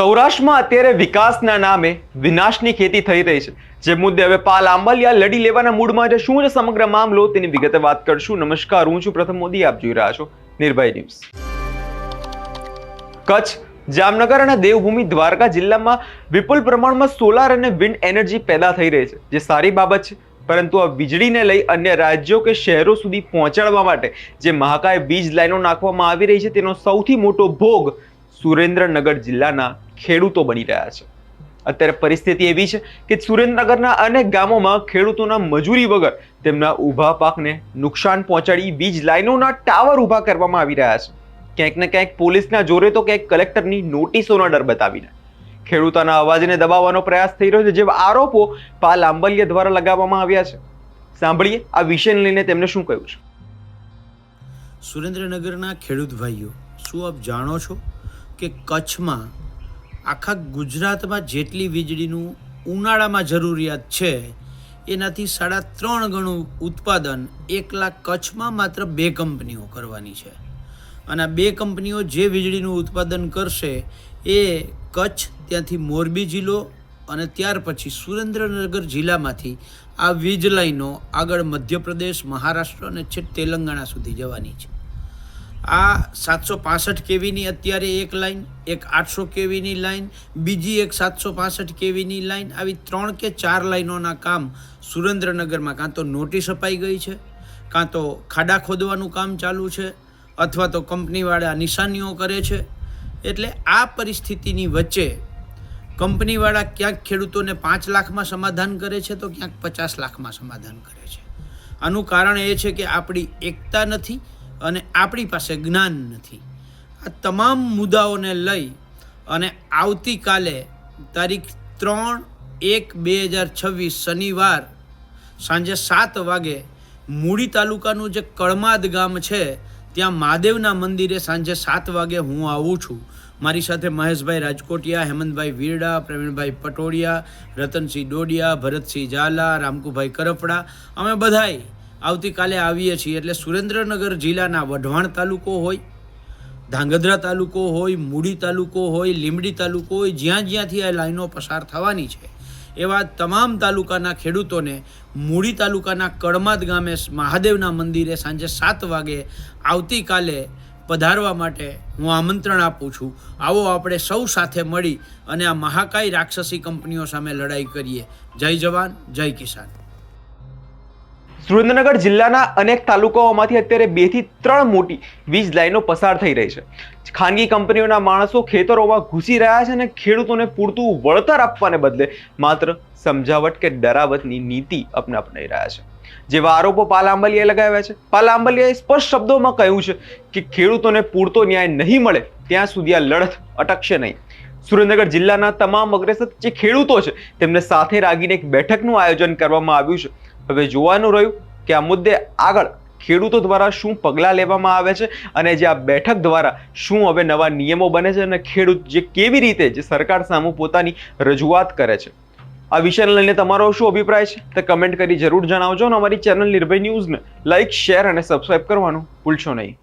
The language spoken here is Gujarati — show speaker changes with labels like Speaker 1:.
Speaker 1: સૌરાષ્ટ્રમાં અત્યારે વિકાસના નામે વિનાશની ખેતી થઈ રહી છે. જે મુદ્દે હવે પાલ આંબલિયા લડી લેવાના મૂડમાં છે. શું છે સમગ્ર મામલો? તેની વિગતે વાત કરશું. નમસ્કાર, હું છું પ્રથમ મોદી. આપ જોઈ રહ્યા છો નિર્ભય ન્યૂઝ. કચ્છ, જામનગર અને દેવભૂમિ દ્વારકા જિલ્લામાં વિપુલ પ્રમાણમાં સોલાર અને વિન્ડ એનર્જી પેદા થઈ રહી છે, જે સારી બાબત છે. પરંતુ આ વીજળીને લઈ અન્ય રાજ્યો કે શહેરો સુધી પહોંચાડવા માટે જે મહાકાય વીજ લાઈનો નાખવામાં આવી રહી છે, તેનો સૌથી મોટો ભોગ સુરેન્દ્રનગર જિલ્લાના ખેડૂતો બની રહ્યા છે. અત્યારે પરિસ્થિતિ એવી છે કે સુરેન્દ્રનગરના અનેક ગામોમાં ખેડૂતોના મજૂરી વગર તેમના ઊભા પાકને નુકસાન પહોંચાડી વીજ લાઈનોના ટાવર ઊભા કરવામાં આવી રહ્યા છે. ક્યાંક ને ક્યાંક પોલીસના જોરે તો ક્યાંક કલેક્ટરની નોટિસોનો ડર બતાવીને. ખેડૂતોના અવાજને દબાવવાનો પ્રયાસ થઈ રહ્યો છે, જેવા આરોપો પાલ આંબલિયા દ્વારા લગાવવામાં આવ્યા છે. સાંભળીએ આ વિષયને લઈને તેમણે શું કહ્યું છે?
Speaker 2: સુરેન્દ્રનગરના ખેડૂત ભાઈઓ, શું આપ જાણો છો કે કચ્છમાં આખા ગુજરાતમાં જેટલી વીજળીનું ઉનાળામાં જરૂરિયાત છે, એનાથી સાડા ત્રણ ગણું ઉત્પાદન એકલા કચ્છમાં માત્ર બે કંપનીઓ કરવાની છે. અને બે કંપનીઓ જે વીજળીનું ઉત્પાદન કરશે, એ કચ્છ, ત્યાંથી મોરબી જિલ્લો અને ત્યાર પછી સુરેન્દ્રનગર જિલ્લામાંથી આ વીજ લાઈનો આગળ મધ્યપ્રદેશ, મહારાષ્ટ્ર અને છેક તેલંગાણા સુધી જવાની છે. આ સાતસો પાસઠ કેવીની અત્યારે એક લાઈન, એક આઠસો કેવીની લાઈન, બીજી એક સાતસો પાસઠ કેવીની લાઈન, આવી ત્રણ કે ચાર લાઈનોના કામ સુરેન્દ્રનગરમાં કાં તો નોટિસ અપાઈ ગઈ છે, કાં તો ખાડા ખોદવાનું કામ ચાલુ છે, અથવા તો કંપનીવાળા નિશાનીઓ કરે છે. એટલે આ પરિસ્થિતિની વચ્ચે કંપનીવાળા ક્યાંક ખેડૂતોને પાંચ લાખમાં સમાધાન કરે છે, તો ક્યાંક પચાસ લાખમાં સમાધાન કરે છે. આનું કારણ એ છે કે આપણી એકતા નથી અને આપણી પાસે જ્ઞાન નથી. આ તમામ મુદ્દાઓને લઈ અને આવતીકાલે તારીખ ત્રણ એક બે હજાર છવ્વીસ શનિવાર સાંજે સાત વાગે મૂડી તાલુકાનું જે કળમાદ ગામ છે, ત્યાં મહાદેવના મંદિરે સાંજે સાત વાગે હું આવું છું. મારી સાથે મહેશભાઈ રાજકોટિયા, હેમંતભાઈ વીરડા, પ્રવીણભાઈ પટોડિયા રતનસિંહ ડોડિયા, ભરતસિંહ ઝાલા, રામકુભાઈ કરપડા અમે બધાય આવતીકાલે આવીએ છીએ એટલે સુરેન્દ્રનગર જિલ્લાના વઢવાણ તાલુકો હોય, ધાંગધ્રા તાલુકો હોય, મૂડી તાલુકો હોય, લીંબડી તાલુકો હોય, જ્યાં જ્યાંથી આ લાઈનો પસાર થવાની છે, એવા તમામ તાલુકાના ખેડૂતોને મૂડી તાલુકાના કડમાદ ગામે મહાદેવના મંદિરે સાંજે સાત વાગે આવતીકાલે પધારવા માટે હું આમંત્રણ આપું છું. આવો આપણે સૌ સાથે મળી અને આ મહાકાય રાક્ષસી કંપનીઓ સામે લડાઈ કરીએ. જય જવાન, જય કિસાન.
Speaker 1: સુરેન્દ્રનગર જિલ્લાના અનેક તાલુકાઓમાંથી અત્યારે બેથી ત્રણ મોટી વીજ લાઈનો પસાર થઈ રહી છે. ખાનગી કંપનીઓના માણસો ખેતરોમાં ઘૂસી રહ્યા છે અને ખેડૂતોને પૂરતું વળતર આપવાને બદલે માત્ર સમજાવટ કે ડરાવટની નીતિ અપનાવી રહ્યા છે. જેવા આરોપો પાલ આંબલિયાએ લગાવ્યા છે. પાલ આંબલિયાએ સ્પષ્ટ શબ્દોમાં કહ્યું છે કે ખેડૂતોને પૂરતો ન્યાય નહીં મળે, ત્યાં સુધી આ લડત અટકશે નહીં. સુરેન્દ્રનગર જિલ્લાના તમામ અગ્રેસર જે ખેડૂતો છે, તેમને સાથે રાખીને એક બેઠકનું આયોજન કરવામાં આવ્યું છે. હવે જોવાનું રહ્યું કે આ મુદ્દે આગળ ખેડૂતો દ્વારા શું પગલાં લેવામાં આવે છે અને જે આ બેઠક દ્વારા શું હવે નવા નિયમો બને છે અને ખેડૂત જે કેવી રીતે જે સરકાર સામે પોતાની રજૂઆત કરે છે. આ વિષયને લઈને તમારો શું અભિપ્રાય છે? તે કમેન્ટ કરી જરૂર જણાવજો અને અમારી ચેનલ નિર્ભય ન્યૂઝને લાઇક શેર અને સબસ્ક્રાઇબ કરવાનું ભૂલશો નહીં.